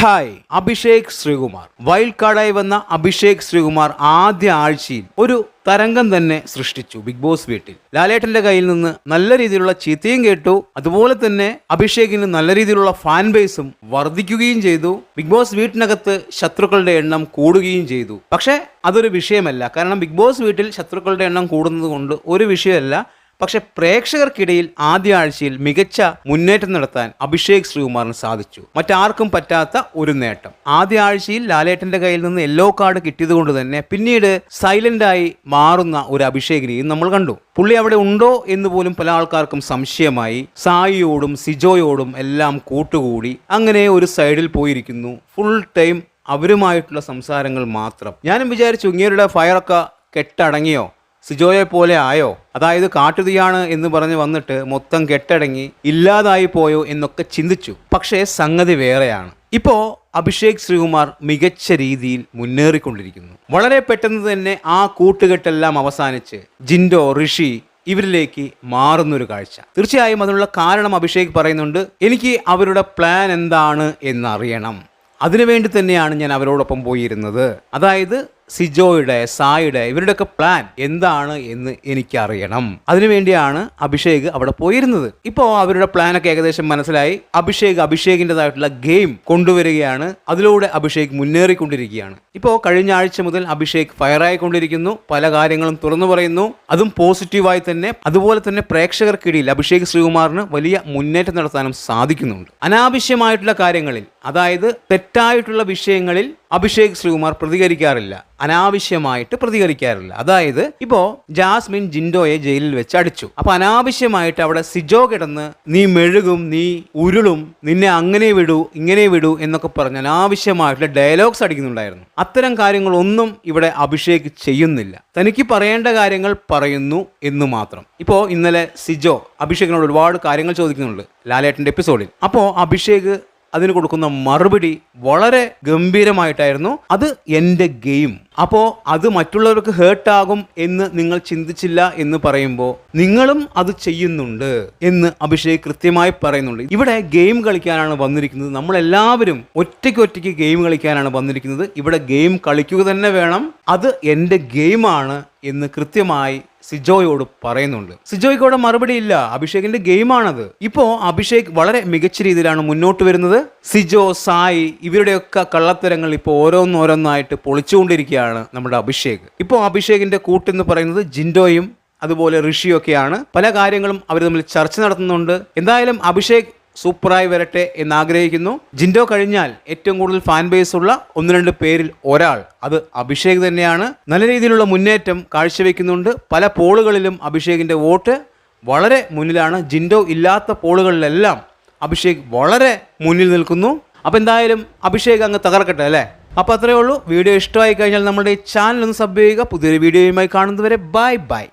Hi Abhishek Sreekumar. Wild കാർഡായി വന്ന അഭിഷേക് ശ്രീകുമാർ ആദ്യ ആഴ്ചയിൽ ഒരു തരംഗം തന്നെ സൃഷ്ടിച്ചു ബിഗ് ബോസ് വീട്ടിൽ. ലാലേട്ടന്റെ കയ്യിൽ നിന്ന് നല്ല രീതിയിലുള്ള ചീത്തയും കേട്ടു അതുപോലെ തന്നെ അഭിഷേകിന് നല്ല രീതിയിലുള്ള ഫാൻ ബേസും വർദ്ധിക്കുകയും ചെയ്തു. ബിഗ് ബോസ് വീട്ടിനകത്ത് ശത്രുക്കളുടെ എണ്ണം കൂടുകയും ചെയ്തു. പക്ഷേ അതൊരു വിഷയമല്ല. കാരണം ബിഗ് ബോസ് വീട്ടിൽ ശത്രുക്കളുടെ എണ്ണം കൂടുന്നത് കൊണ്ട് ഒരു വിഷയമല്ല. പക്ഷെ പ്രേക്ഷകർക്കിടയിൽ ആദ്യ ആഴ്ചയിൽ മികച്ച മുന്നേറ്റം നടത്താൻ അഭിഷേക് ശ്രീകുമാറിന് സാധിച്ചു. മറ്റാർക്കും പറ്റാത്ത ഒരു നേട്ടം. ആദ്യ ആഴ്ചയിൽ ലാലേട്ടന്റെ കയ്യിൽ നിന്ന് യെല്ലോ കാർഡ് കിട്ടിയതുകൊണ്ട് തന്നെ പിന്നീട് സൈലന്റായി മാറുന്ന ഒരു അഭിഷേകിനെയും നമ്മൾ കണ്ടു. പുള്ളി അവിടെ ഉണ്ടോ എന്ന് പോലും പല ആൾക്കാർക്കും സംശയമായി സായിയോടും സിജോയോടും എല്ലാം കൂട്ടുകൂടി അങ്ങനെ ഒരു സൈഡിൽ പോയിരിക്കുന്നു. ഫുൾ ടൈം അവരുമായിട്ടുള്ള സംസാരങ്ങൾ മാത്രം. ഞാനും വിചാരിച്ചു ഇങ്ങേരുടെ ഫയറൊക്കെ കെട്ടടങ്ങിയോ? സിജോയെ പോലെ ആയോ? അതായത് കാട്ടുതീയാണ് എന്ന് പറഞ്ഞ് വന്നിട്ട് മൊത്തം കെട്ടടങ്ങി ഇല്ലാതായി പോയോ എന്നൊക്കെ ചിന്തിച്ചു. പക്ഷേ സംഗതി വേറെയാണ്. ഇപ്പോ അഭിഷേക് ശ്രീകുമാർ മികച്ച രീതിയിൽ മുന്നേറിക്കൊണ്ടിരിക്കുന്നു. വളരെ പെട്ടെന്ന് തന്നെ ആ കൂട്ടുകെട്ടെല്ലാം അവസാനിച്ച് ജിൻഡോ ഋഷി ഇവരിലേക്ക് മാറുന്നൊരു കാഴ്ച. തീർച്ചയായും അതിനുള്ള കാരണം അഭിഷേക് പറയുന്നുണ്ട്. എനിക്ക് അവരുടെ പ്ലാൻ എന്താണ് എന്നറിയണം. അതിനുവേണ്ടി തന്നെയാണ് ഞാൻ അവരോടൊപ്പം പോയിരുന്നത്. അതായത് സിജോയുടെ സായിയുടെ ഇവരുടെയൊക്കെ പ്ലാൻ എന്താണ് എന്ന് എനിക്കറിയണം. അതിനുവേണ്ടിയാണ് അഭിഷേക് അവിടെ പോയിരുന്നത്. ഇപ്പോൾ അവരുടെ പ്ലാനൊക്കെ ഏകദേശം മനസ്സിലായി. അഭിഷേക് അഭിഷേകിന്റെതായിട്ടുള്ള ഗെയിം കൊണ്ടുവരികയാണ്. അതിലൂടെ അഭിഷേക് മുന്നേറിക്കൊണ്ടിരിക്കുകയാണ്. ഇപ്പോൾ കഴിഞ്ഞ ആഴ്ച മുതൽ അഭിഷേക് ഫയറായിക്കൊണ്ടിരിക്കുന്നു. പല കാര്യങ്ങളും തുറന്നു പറയുന്നു. അതും പോസിറ്റീവായി തന്നെ. അതുപോലെ തന്നെ പ്രേക്ഷകർക്കിടയിൽ അഭിഷേക് ശ്രീകുമാറിന് വലിയ മുന്നേറ്റം നടത്താനും സാധിക്കുന്നുണ്ട്. അനാവശ്യമായിട്ടുള്ള കാര്യങ്ങളിൽ അതായത് തെറ്റായിട്ടുള്ള വിഷയങ്ങളിൽ അഭിഷേക് ശ്രീകുമാർ പ്രതികരിക്കാറില്ല. അനാവശ്യമായിട്ട് പ്രതികരിക്കാറില്ല. അതായത് ഇപ്പോ ജാസ്മിൻ ജിൻഡോയെ ജയിലിൽ വെച്ച് അടിച്ചു. അപ്പൊ അനാവശ്യമായിട്ട് അവിടെ സിജോ കിടന്ന് നീ മെഴുകും നീ ഉരുളും നിന്നെ അങ്ങനെ വിടൂ ഇങ്ങനെ വിടൂ എന്നൊക്കെ പറഞ്ഞ് അനാവശ്യമായിട്ടുള്ള ഡയലോഗ്സ് അടിക്കുന്നുണ്ടായിരുന്നു. അത്തരം കാര്യങ്ങളൊന്നും ഇവിടെ അഭിഷേക് ചെയ്യുന്നില്ല. തനിക്ക് പറയേണ്ട കാര്യങ്ങൾ പറയുന്നു എന്ന് മാത്രം. ഇപ്പോൾ ഇന്നലെ സിജോ അഭിഷേകിനോട് ഒരുപാട് കാര്യങ്ങൾ ചോദിക്കുന്നുണ്ട് ലാലേട്ടന്റെ എപ്പിസോഡിൽ. അപ്പോൾ അഭിഷേക് അതിന് കൊടുക്കുന്ന മറുപടി വളരെ ഗംഭീരമായിട്ടായിരുന്നു. അത് എന്റെ ഗെയിം. അപ്പോൾ അത് മറ്റുള്ളവർക്ക് ഹേർട്ടാകും എന്ന് നിങ്ങൾ ചിന്തിച്ചില്ല എന്ന് പറയുമ്പോൾ നിങ്ങളും അത് ചെയ്യുന്നുണ്ട് എന്ന് അഭിഷേക് കൃത്യമായി പറയുന്നുണ്ട്. ഇവിടെ ഗെയിം കളിക്കാനാണ് വന്നിരിക്കുന്നത്. നമ്മളെല്ലാവരും ഒറ്റയ്ക്ക് ഒറ്റയ്ക്ക് ഗെയിം കളിക്കാനാണ് വന്നിരിക്കുന്നത്. ഇവിടെ ഗെയിം കളിക്കുക തന്നെ വേണം. അത് എന്റെ ഗെയിമാണ് എന്ന് കൃത്യമായി സിജോയോട് പറയുന്നുണ്ട്. സിജോയ്ക്കോടെ മറുപടി ഇല്ല. അഭിഷേകിന്റെ ഗെയിമാണത്. ഇപ്പോ അഭിഷേക് വളരെ മികച്ച രീതിയിലാണ് മുന്നോട്ട് വരുന്നത്. സിജോ സായി ഇവരുടെയൊക്കെ കള്ളത്തരങ്ങൾ ഇപ്പോൾ ഓരോന്നോരോന്നായിട്ട് പൊളിച്ചുകൊണ്ടിരിക്കുകയാണ് നമ്മുടെ അഭിഷേക്. ഇപ്പോൾ അഭിഷേകിന്റെ കൂട്ടെന്ന് പറയുന്നത് ജിൻഡോയും അതുപോലെ ഋഷിയൊക്കെയാണ്. പല കാര്യങ്ങളും അവർ തമ്മിൽ ചർച്ച നടത്തുന്നുണ്ട്. എന്തായാലും അഭിഷേക് സൂപ്പറായി വരട്ടെ എന്ന് ആഗ്രഹിക്കുന്നു ജിൻഡോ കഴിഞ്ഞാൽ ഏറ്റവും കൂടുതൽ ഫാൻ ബേസ് ഉള്ള ഒന്ന് രണ്ട് പേരിൽ ഒരാൾ. അത് അഭിഷേക് തന്നെയാണ്. നല്ല രീതിയിലുള്ള മുന്നേറ്റം കാഴ്ചവെക്കുന്നുണ്ട്. പല പോളുകളിലും അഭിഷേകിന്റെ വോട്ട് വളരെ മുന്നിലാണ്. ജിൻഡോ ഇല്ലാത്ത പോളുകളിലെല്ലാം അഭിഷേക് വളരെ മുന്നിൽ നിൽക്കുന്നു. അപ്പോൾ എന്തായാലും അഭിഷേക് അങ്ങ് തകർക്കട്ടെ അല്ലേ? അപ്പോൾ അത്രയേ ഉള്ളൂ. വീഡിയോ ഇഷ്ടമായി കഴിഞ്ഞാൽ നമ്മുടെ ഈ ചാനൽ ഒന്ന് സബ് ചെയ്യുക. പുതിയൊരു വീഡിയോയുമായി കാണുന്നതുവരെ ബൈ ബൈ.